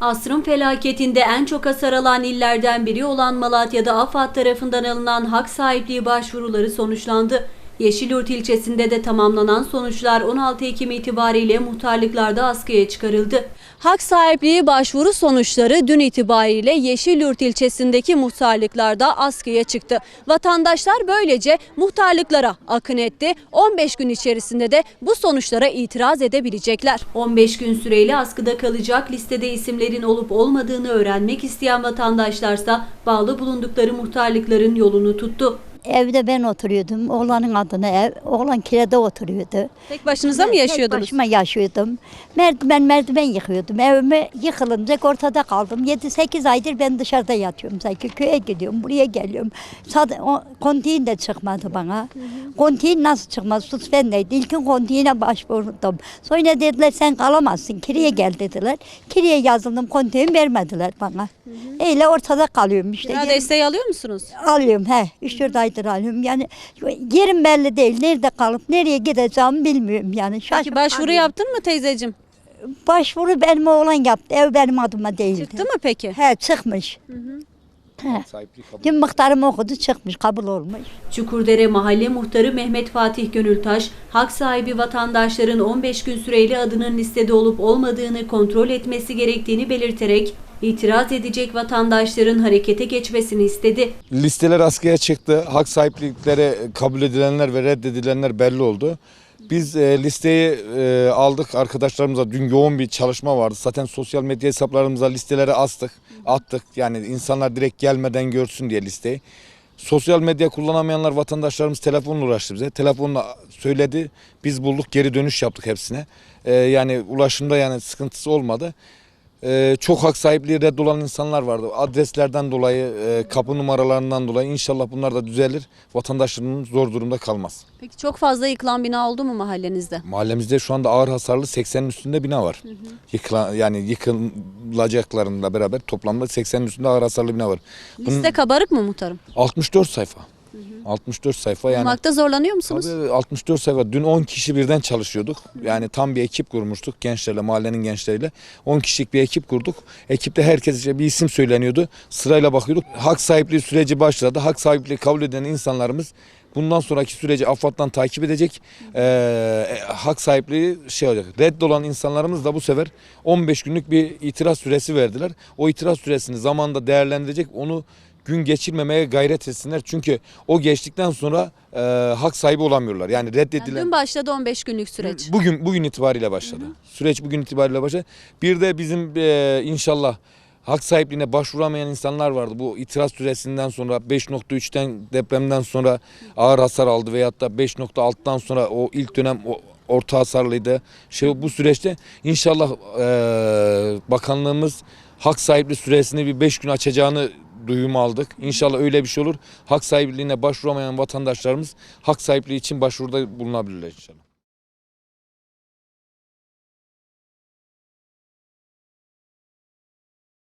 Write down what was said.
Asrın felaketinde en çok hasar alan illerden biri olan Malatya'da AFAD tarafından alınan hak sahipliği başvuruları sonuçlandı. Yeşilyurt ilçesinde de tamamlanan sonuçlar 16 Ekim itibariyle muhtarlıklarda askıya çıkarıldı. Hak sahipliği başvuru sonuçları dün itibariyle Yeşilyurt ilçesindeki muhtarlıklarda askıya çıktı. Vatandaşlar böylece muhtarlıklara akın etti. 15 gün içerisinde de bu sonuçlara itiraz edebilecekler. 15 gün süreyle askıda kalacak listede isimlerin olup olmadığını öğrenmek isteyen vatandaşlarsa bağlı bulundukları muhtarlıkların yolunu tuttu. Evde ben oturuyordum. Oğlanın adına ev. Oğlan kirede oturuyordu. Tek başınıza mı Tek yaşıyordunuz? başıma yaşıyordum. Merdiven merdiven yıkıyordum. Evime yıkılınca ortada kaldım. 7-8 aydır ben dışarıda yatıyorum. Sanki köye gidiyorum, buraya geliyorum. Sad o, kontiğin de çıkmadı bana. Kontiğin nasıl çıkmaz? Sus bendeydi. İlkin kontiğine başvurdum. Sonra dediler sen kalamazsın. Kireye gel dediler. Kireye yazıldım. Kontiğin vermediler bana. Öyle ortada kalıyorum işte. Yerim- desteği alıyor musunuz? Alıyorum he. 3-4 aydır alıyorum. Yani yerim belli değil. Nerede kalıp nereye gideceğimi bilmiyorum yani. Peki Şaşıp başvuru yaptın mı teyzeciğim? Başvuru benim oğlan yaptı. Ev benim adıma değildi. Çıktı mı peki? He çıkmış. He. Dün muhtarım okudu çıkmış kabul olmuş. Çukurdere Mahalle Muhtarı Mehmet Fatih Gönültaş, hak sahibi vatandaşların 15 gün süreyle adının listede olup olmadığını kontrol etmesi gerektiğini belirterek itiraz edecek vatandaşların harekete geçmesini istedi. Listeler askıya çıktı. Hak sahiplikleri kabul edilenler ve reddedilenler belli oldu. Biz e, listeyi e, aldık arkadaşlarımıza. Dün yoğun bir çalışma vardı. Zaten sosyal medya hesaplarımıza listeleri astık, attık. Yani insanlar direkt gelmeden görsün diye listeyi. Sosyal medya kullanamayanlar vatandaşlarımız telefonla uğraştı bize. Telefonla söyledi. Biz bulduk geri dönüş yaptık hepsine. E, yani ulaşımda yani sıkıntısı olmadı. Ee, çok hak sahipliği reddolan insanlar vardı. Adreslerden dolayı, e, kapı numaralarından dolayı inşallah bunlar da düzelir. Vatandaşlarımız zor durumda kalmaz. Peki çok fazla yıkılan bina oldu mu mahallenizde? Mahallemizde şu anda ağır hasarlı 80'in üstünde bina var. Yıkılan, yani yıkılacaklarıyla beraber toplamda 80'in üstünde ağır hasarlı bina var. Bunun Liste kabarık mı muhtarım? 64 sayfa. 64 sayfa yani. Bulmakta zorlanıyor musunuz? Tabii 64 sayfa. Dün 10 kişi birden çalışıyorduk. Yani tam bir ekip kurmuştuk gençlerle, mahallenin gençleriyle. 10 kişilik bir ekip kurduk. Ekipte herkese bir isim söyleniyordu. Sırayla bakıyorduk. Hak sahipliği süreci başladı. Hak sahipliği kabul eden insanlarımız bundan sonraki süreci AFAD'dan takip edecek. Ee, e, hak sahipliği şey olacak. Reddolan insanlarımız da bu sefer 15 günlük bir itiraz süresi verdiler. O itiraz süresini zamanda değerlendirecek. Onu gün geçirmemeye gayret etsinler. Çünkü o geçtikten sonra e, hak sahibi olamıyorlar. Yani Yani reddedilen dün başladı 15 günlük süreç. bugün bugün itibariyle başladı. Süreç bugün itibariyle başladı. Bir de bizim e, inşallah hak sahipliğine başvuramayan insanlar vardı. Bu itiraz süresinden sonra 5.3'ten depremden sonra ağır hasar aldı veyahut da 5.6'dan sonra o ilk dönem o orta hasarlıydı. Şey bu süreçte inşallah e, bakanlığımız hak sahipliği süresini bir 5 gün açacağını duyum aldık. İnşallah öyle bir şey olur. Hak sahipliğine başvuramayan vatandaşlarımız hak sahipliği için başvuruda bulunabilirler inşallah.